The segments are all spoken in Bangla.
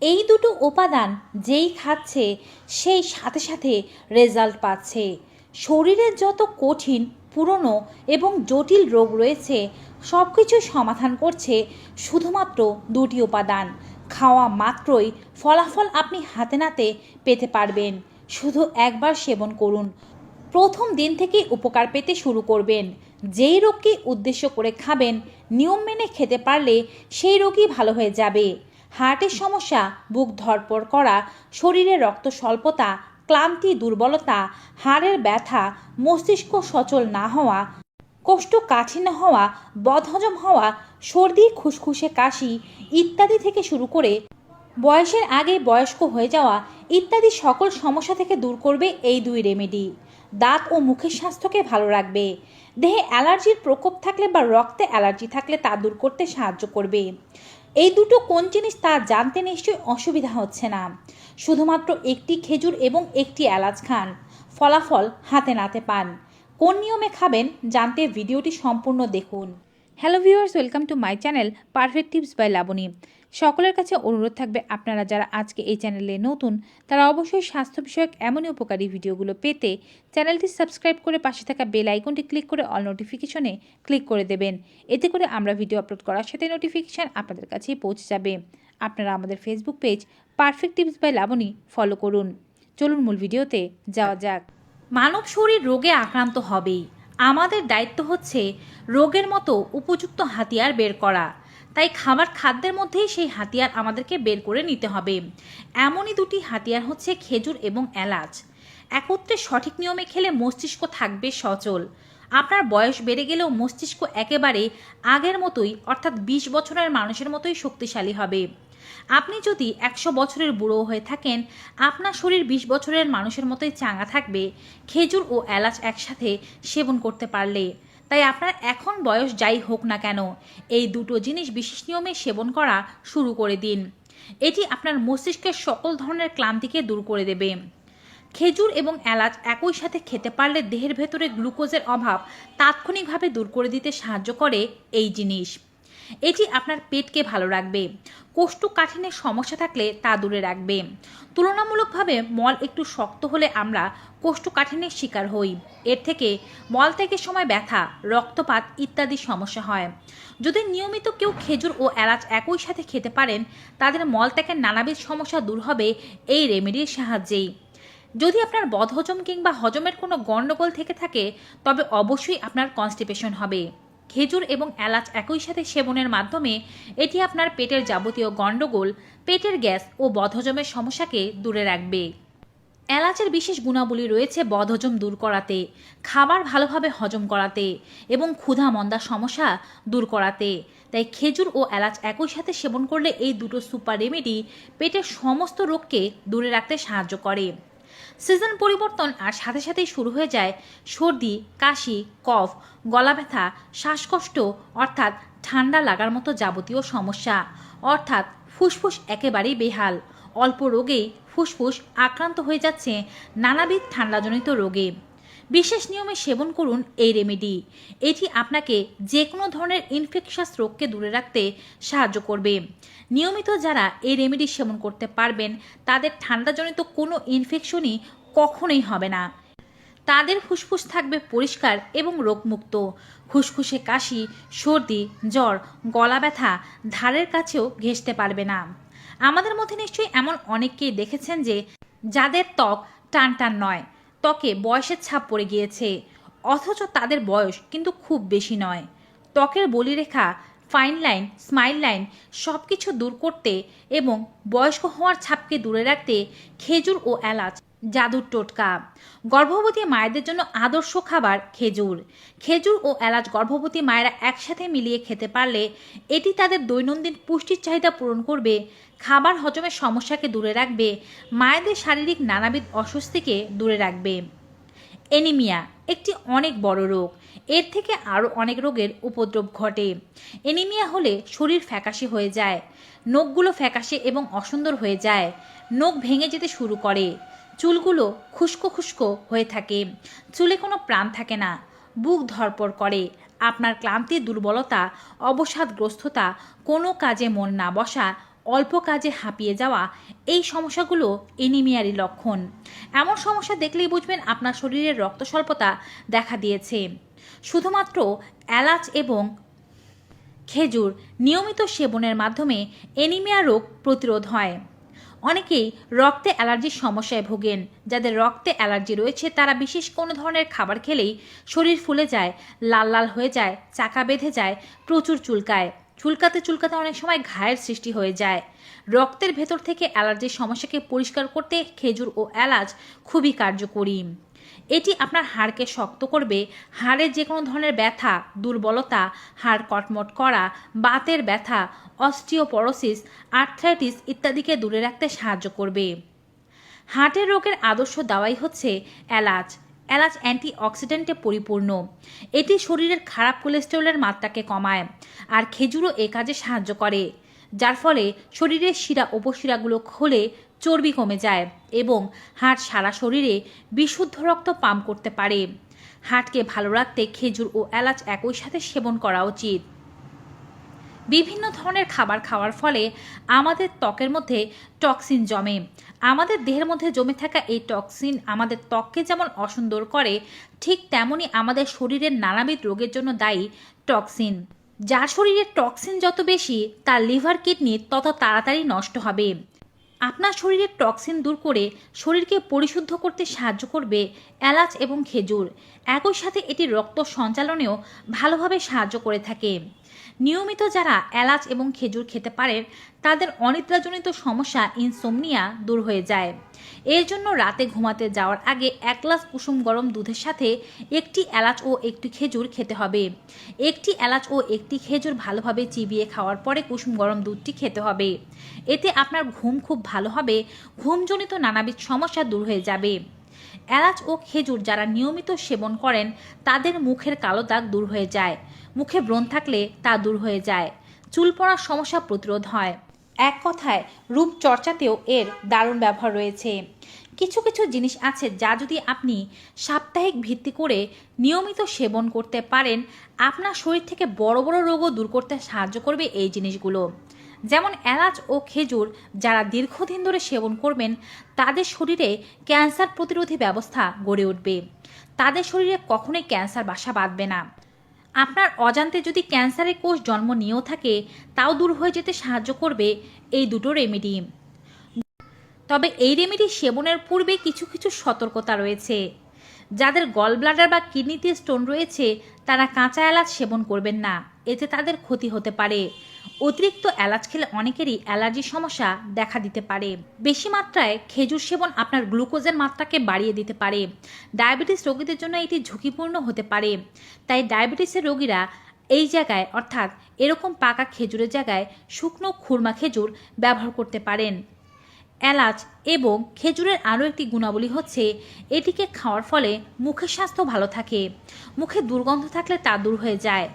এই দুটো উপাদান যেই খাচ্ছে, সেই সাথে সাথে রেজাল্ট পাচ্ছে। শরীরের যত কঠিন, পুরনো এবং জটিল রোগ রয়েছে সব কিছু সমাধান করছে শুধুমাত্র দুটি উপাদান। খাওয়া মাত্রই ফলাফল আপনি হাতে নাতে পেতে পারবেন। শুধু একবার সেবন করুন। প্রথম দিন থেকেই উপকার পেতে শুরু করবেন। যেই রোগকে উদ্দেশ্য করে খাবেন, নিয়ম মেনে খেতে পারলে সেই রোগই ভালো হয়ে যাবে। হার্টের সমস্যা, বুক ধরপড় করা, শরীরে রক্ত স্বল্পতা, ক্লান্তি, দুর্বলতা, হাড়ের ব্যথা, মস্তিষ্ক সচল না হওয়া, কোষ্ঠকাঠিন্য হওয়া, বদহজম হওয়া, সর্দি, খুসখুসে কাশি ইত্যাদি থেকে শুরু করে বয়সের আগে বয়স্ক হয়ে যাওয়া ইত্যাদি সকল সমস্যা থেকে দূর করবে এই দুই রেমেডি দাঁত ও মুখের স্বাস্থ্যকে ভালো রাখবে। দেহে অ্যালার্জির প্রকোপ থাকলে বা রক্তে অ্যালার্জি থাকলে তা দূর করতে সাহায্য করবে। এই দুটো কোন জিনিস তা জানতে নিশ্চয়ই অসুবিধা হচ্ছে না। শুধুমাত্র একটি খেজুর এবং একটি এলাচ খান। ফলাফল হাতে নাতে পান। কোন নিয়মে খাবেন জানতে ভিডিওটি সম্পূর্ণ দেখুন। Hello viewers, welcome to my channel perfect tips by Labani. সকলের কাছে অনুরোধ থাকবে আপনারা যারা আজকে এই চ্যানেলে নতুন, তারা অবশ্যই স্বাস্থ্য বিষয়ক এমনই উপকারী ভিডিওগুলো পেতে চ্যানেলটি সাবস্ক্রাইব করে পাশে থাকা বেল আইকনটি ক্লিক করে অল নোটিফিকেশনে ক্লিক করে দেবেন। এতে করে আমরা ভিডিও আপলোড করার সাথে নোটিফিকেশান আপনাদের কাছেই পৌঁছে যাবে। আপনারা আমাদের Facebook page perfect tips by Labani follow করুন। চলুন মূল ভিডিওতে যাওয়া যাক। মানব শরীর রোগে আক্রান্ত হবেই। আমাদের দায়িত্ব হচ্ছে রোগের মতো উপযুক্ত হাতিয়ার বের করা। তাই খাবার খাদ্যের মধ্যেই সেই হাতিয়ার আমাদেরকে বের করে নিতে হবে। এমনই দুটি হাতিয়ার হচ্ছে খেজুর এবং এলাচ। একত্রে সঠিক নিয়মে খেলে মস্তিষ্ক থাকবে সচল। আপনার বয়স বেড়ে গেলেও মস্তিষ্ক একেবারে আগের মতোই, অর্থাৎ বিশ বছরের মানুষের মতোই শক্তিশালী হবে। আপনি যদি একশো বছরের বুড়ো হয়ে থাকেন, আপনার শরীর বিশ বছরের মানুষের মতোই চাঙ্গা থাকবে। খেজুর ও এলাচ একসাথে সেবন করতে পারলে। তাই আপনার এখন বয়স যাই হোক না কেন, এই দুটো জিনিস বিশেষ নিয়মে সেবন করা শুরু করে দিন। এটি আপনার মস্তিষ্কের সকল ধরনের ক্লান্তিকে দূর করে দেবে। খেজুর এবং এলাচ একই সাথে খেতে পারলে দেহের ভেতরে গ্লুকোজের অভাব তাৎক্ষণিকভাবে দূর করে দিতে সাহায্য করে এই জিনিস। এটি আপনার পেটকে ভালো রাখবে। কোষ্ঠকাঠিন্যের সমস্যা থাকলে তা দূরে রাখবে। তুলনামূলকভাবে মল একটু শক্ত হলে আমরা কোষ্ঠকাঠিন্যের শিকার হই। এর থেকে মল থেকে সময় ব্যথা, রক্তপাত ইত্যাদি সমস্যা হয়। যদি নিয়মিত কেউ খেজুর ও এলাচ একই সাথে খেতে পারেন, তাদের মল ত্যাগের নানাবিধ সমস্যা দূর হবে এই রেমেডির সাহায্যেই। যদি আপনার বদহজম কিংবা হজমের কোনো গণ্ডগোল থেকে থাকে, তবে অবশ্যই আপনার কনস্টিপেশন হবে। খেজুর এবং এলাচ একই সাথে সেবনের মাধ্যমে এটি আপনার পেটের যাবতীয় গণ্ডগোল, পেটের গ্যাস ও বদহজমের সমস্যাকে দূরে রাখবে। এলাচের বিশেষ গুণাবলী রয়েছে বদহজম দূর করাতে, খাবার ভালোভাবে হজম করাতে এবং ক্ষুধা মন্দা সমস্যা দূর করাতে। তাই খেজুর ও এলাচ একই সাথে সেবন করলে এই দুটো সুপার রেমেডি পেটের সমস্ত রোগকে দূরে রাখতে সাহায্য করে। সিজন পরিবর্তন আর সাথে সাথেই শুরু হয়ে যায় সর্দি, কাশি, কফ, গলা ব্যথা, শ্বাসকষ্ট, অর্থাৎ ঠান্ডা লাগার মতো যাবতীয় সমস্যা। অর্থাৎ ফুসফুস একেবারেই বেহাল। অল্প রোগেই ফুসফুস আক্রান্ত হয়ে যাচ্ছে নানাবিধ ঠান্ডাজনিত রোগে। বিশেষ নিয়মে সেবন করুন এই রেমেডি এটি আপনাকে যে কোনো ধরনের ইনফেকশাস রোগকে দূরে রাখতে সাহায্য করবে। নিয়মিত যারা এই রেমেডি সেবন করতে পারবেন, তাদের ঠান্ডাজনিত কোনো ইনফেকশনই কখনোই হবে না। তাদের ফুসফুস থাকবে পরিষ্কার এবং রোগমুক্ত। খুসখুসে কাশি, সর্দি, জ্বর, গলা ব্যথা ধারের কাছেও ঘেঁষতে পারবে না। আমাদের মধ্যে নিশ্চয়ই এমন অনেককেই দেখেছেন যে, যাদের ত্বক টান টান নয়। ত্বকে বয়সের ছাপ পড়ে গিয়েছে। অথচ তাদের বয়স কিন্তু খুব বেশি নয়। ত্বকের বলিরেখা ফাইন লাইন স্মাইল লাইন সব কিছু দূর করতে এবং বয়স্ক হওয়ার ছাপকে দূরে রাখতে খেজুর ও এলাচ জাদুর টোটকা। গর্ভবতী মায়েদের জন্য আদর্শ খাবার খেজুর। খেজুর ও এলাচ গর্ভবতী মায়েরা একসাথে মিলিয়ে খেতে পারলে এটি তাদের দৈনন্দিন পুষ্টির চাহিদা পূরণ করবে, খাবার হজমের সমস্যাকে দূরে রাখবে, মায়েদের শারীরিক নানাবিধ অস্বস্তিকে দূরে রাখবে। এনিমিয়া একটি অনেক বড় রোগ। এর থেকে আরও অনেক রোগের উপদ্রব ঘটে। এনিমিয়া হলে শরীর ফ্যাকাশে হয়ে যায়, নখগুলো ফ্যাকাশে এবং অসুন্দর হয়ে যায়, নখ ভেঙে যেতে শুরু করে। চুলগুলো খুস্কো খুস্কো হয়ে থাকে। চুলে কোনো প্রাণ থাকে না। বুক ধরপড় করে। আপনার ক্লান্তি, দুর্বলতা, অবসাদগ্রস্ততা, কোনো কাজে মন না বসা, অল্প কাজে হাঁপিয়ে যাওয়া, এই সমস্যাগুলো এনিমিয়ারই লক্ষণ। এমন সমস্যা দেখলেই বুঝবেন আপনার শরীরের রক্ত স্বল্পতা দেখা দিয়েছে। শুধুমাত্র এলাচ এবং খেজুর নিয়মিত সেবনের মাধ্যমে এনিমিয়া রোগ প্রতিরোধ হয়। অনেকেই রক্তে অ্যালার্জির সমস্যায় ভোগেন। যাদের রক্তে অ্যালার্জি রয়েছে, তারা বিশেষ কোনো ধরনের খাবার খেলেই শরীর ফুলে যায়, লাল লাল হয়ে যায়, চাকা বেঁধে যায়, প্রচুর চুলকায়। চুলকাতে চুলকাতে অনেক সময় ঘায়ের সৃষ্টি হয়ে যায়। রক্তের ভেতর থেকে অ্যালার্জির সমস্যাকে পরিষ্কার করতে খেজুর ও এলাচ খুবই কার্যকরী। এটি আপনার হাড়কে শক্ত করবে। হাড়ের যে কোনো ধরনের ব্যথা, দুর্বলতা, হাড় কটমট করা, বাতের ব্যথা, অস্টিওপরোসিস, আর্থ্রাইটিস ইত্যাদিকে দূরে রাখতে সাহায্য করবে। হার্টের রোগের আদর্শ দাওয়াই হচ্ছে এলাচ। এলাচ অ্যান্টি অক্সিডেন্টে পরিপূর্ণ। এটি শরীরের খারাপ কোলেস্টেরলের মাত্রাকে কমায় আর খেজুরও এ কাজে সাহায্য করে। যার ফলে শরীরের শিরা উপশিরাগুলো খোলে চর্বি কমে যায় এবং হার্ট সারা শরীরে বিশুদ্ধ রক্ত পাম্প করতে পারে। হার্টকে ভালো রাখতে খেজুর ও এলাচ একই সাথে সেবন করা উচিত। বিভিন্ন ধরনের খাবার খাওয়ার ফলে আমাদের ত্বকের মধ্যে টক্সিন জমে। আমাদের দেহের মধ্যে জমে থাকা এই টক্সিন আমাদের ত্বককে যেমন অসুন্দর করে, ঠিক তেমনই আমাদের শরীরের নানাবিধ রোগের জন্য দায়ী টক্সিন। যার শরীরে টক্সিন যত বেশি তার লিভার কিডনি তত তাড়াতাড়ি নষ্ট হবে। আপনার শরীরের টক্সিন দূর করে শরীরকে পরিশুদ্ধ করতে সাহায্য করবে এলাচ এবং খেজুর। একই সাথে এটি রক্ত সঞ্চালনেও ভালোভাবে সাহায্য করে থাকে। নিয়মিত যারা এলাচ এবং খেজুর খেতে পারেন, তাদের অনিদ্রাজনিত সমস্যা ইনসোমনিয়া দূর হয়ে যায়। এর জন্য রাতে ঘুমাতে যাওয়ার আগে এক গ্লাস কুসুম গরম দুধের সাথে একটি এলাচ ও একটি খেজুর খেতে হবে। একটি এলাচ ও একটি খেজুর ভালোভাবে চিবিয়ে খাওয়ার পরে কুসুম গরম দুধটি খেতে হবে। এতে আপনার ঘুম খুব ভালো হবে, ঘুমজনিত নানাবিধ সমস্যা দূর হয়ে যাবে। এলাচ ও খেজুর যারা নিয়মিত সেবন করেন, তাদের মুখের কালো দাগ দূর হয়ে যায়। মুখে ব্রণ থাকলে তা দূর হয়ে যায়। চুল পড়ার সমস্যা প্রতিরোধ হয়। এক কথায় রূপ চর্চাতেও এর দারুণ ব্যবহার রয়েছে। কিছু কিছু জিনিস আছে যা যদি আপনি সাপ্তাহিক ভিত্তি করে নিয়মিত সেবন করতে পারেন, আপনার শরীর থেকে বড় বড় রোগও দূর করতে সাহায্য করবে এই জিনিসগুলো। যেমন এলাচ ও খেজুর যারা দীর্ঘদিন ধরে সেবন করবেন, তাদের শরীরে ক্যান্সার প্রতিরোধী ব্যবস্থা গড়ে উঠবে। তাদের শরীরে কখনোই ক্যান্সার বাসা বাঁধবে না। আপনার অজান্তে যদি ক্যান্সারের কোষ জন্ম নিয়েও থাকে, তাও দূর হয়ে যেতে সাহায্য করবে এই দুটো রেমেডি তবে এই রেমেডি সেবনের পূর্বে কিছু কিছু সতর্কতা রয়েছে। যাদের গল ব্লাডার বা কিডনিতে স্টোন রয়েছে, তারা কাঁচা এলাচ সেবন করবেন না। এতে তাদের ক্ষতি হতে পারে। অতিরিক্ত এলাচ খেলে অনেকেরই অ্যালার্জির সমস্যা দেখা দিতে পারে। বেশি মাত্রায় খেজুর সেবন আপনার গ্লুকোজের মাত্রাকে বাড়িয়ে দিতে পারে। ডায়াবেটিস রোগীদের জন্য এটি ঝুঁকিপূর্ণ হতে পারে। তাই ডায়াবেটিসের রোগীরা এই জায়গায়, অর্থাৎ এরকম পাকা খেজুরের জায়গায় শুকনো খুরমা খেজুর ব্যবহার করতে পারেন। এলাচ এবং খেজুরের আরও একটি গুণাবলী হচ্ছে, এটিকে খাওয়ার ফলে মুখের স্বাস্থ্য ভালো থাকে। মুখে দুর্গন্ধ থাকলে তা দূর হয়ে যায়।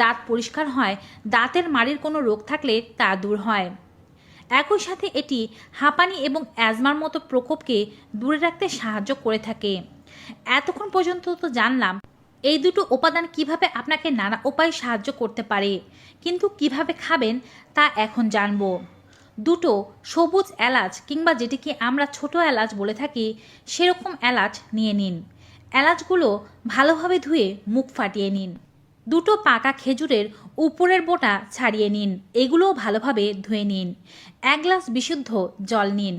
দাঁত পরিষ্কার হয়, দাঁতের মাড়ির কোনো রোগ থাকলে তা দূর হয়। একই সাথে এটি হাঁপানি এবং অ্যাজমার মতো প্রকোপকে দূরে রাখতে সাহায্য করে থাকে। এতক্ষণ পর্যন্ত তো জানলাম, এই দুটো উপাদান কীভাবে আপনাকে নানা উপায়ে সাহায্য করতে পারে, কিন্তু কীভাবে খাবেন তা এখন জানব। দুটো সবুজ এলাচ কিংবা যেটিকে আমরা ছোট এলাচ বলে থাকি, সেরকম এলাচ নিয়ে নিন। এলাচগুলো ভালোভাবে ধুয়ে মুখ ফাটিয়ে নিন। দুটো পাকা খেজুরের উপরের বোটা ছাড়িয়ে নিন। এগুলোও ভালোভাবে ধুয়ে নিন। এক গ্লাস বিশুদ্ধ জল নিন।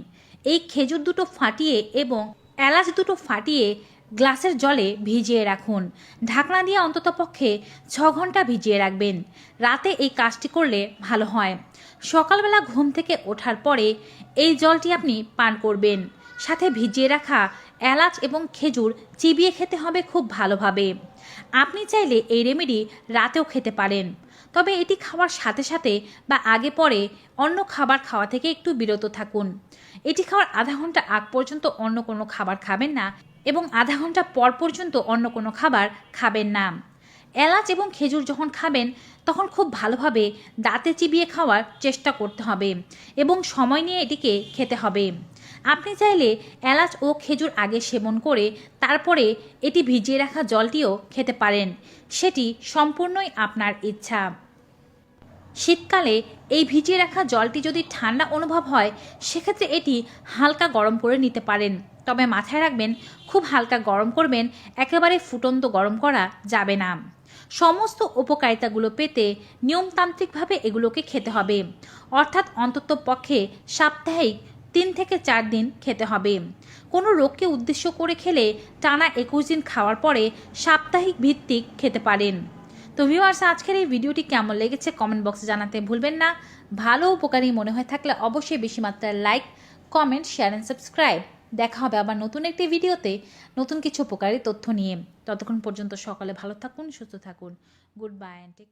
এই খেজুর দুটো ফাটিয়ে এবং এলাচ দুটো ফাটিয়ে গ্লাসের জলে ভিজিয়ে রাখুন। ঢাকনা দিয়ে অন্ততপক্ষে ছ ঘণ্টা ভিজিয়ে রাখবেন। রাতে এই কাজটি করলে ভালো হয়। সকালবেলা ঘুম থেকে ওঠার পরে এই জলটি আপনি পান করবেন। সাথে ভিজিয়ে রাখা এলাচ এবং খেজুর চিবিয়ে খেতে হবে খুব ভালোভাবে। আপনি চাইলে এই রেমেডি রাতেও খেতে পারেন। তবে এটি খাওয়ার সাথে সাথে বা আগে পরে অন্য খাবার খাওয়া থেকে একটু বিরত থাকুন। এটি খাওয়ার আধা ঘণ্টা আগ পর্যন্ত অন্য কোনো খাবার খাবেন না। এবং আধা ঘণ্টা পর পর্যন্ত অন্য কোনো খাবার খাবেন না। এলাচ এবং খেজুর যখন খাবেন, তখন খুব ভালোভাবে দাঁতে চিবিয়ে খাওয়ার চেষ্টা করতে হবে এবং সময় নিয়ে এটিকে খেতে হবে। আপনি চাইলে এলাচ ও খেজুর আগে সেবন করে তারপরে এটি ভিজিয়ে রাখা জলটিও খেতে পারেন। সেটি সম্পূর্ণই আপনার ইচ্ছা। শীতকালে এই ভিজিয়ে রাখা জলটি যদি ঠান্ডা অনুভব হয়, সেক্ষেত্রে এটি হালকা গরম করে নিতে পারেন। তবে মাথায় রাখবেন, খুব হালকা গরম করবেন, একেবারে ফুটন্ত গরম করা যাবে না। সমস্ত উপকারিতাগুলো পেতে নিয়মতান্ত্রিকভাবে এগুলোকে খেতে হবে। অর্থাৎ অন্তত পক্ষে সাপ্তাহিক তিন থেকে চার দিন খেতে হবে। কোনো রোগকে উদ্দেশ্য করে খেলে টানা একুশ দিন খাওয়ার পরে সাপ্তাহিক ভিত্তিক খেতে পারেন। তো ভিউয়ার্স আজকের এই ভিডিওটি কেমন লেগেছে কমেন্ট বক্সে জানাতে ভুলবেন না। ভালো উপকারী মনে হয়ে থাকলে অবশ্যই বেশি মাত্রায় like comment share and subscribe দেখা হবে আবার নতুন একটি ভিডিওতে নতুন কিছু উপকারী তথ্য নিয়ে। ততক্ষণ পর্যন্ত সকালে ভালো থাকুন, সুস্থ থাকুন। Good bye and take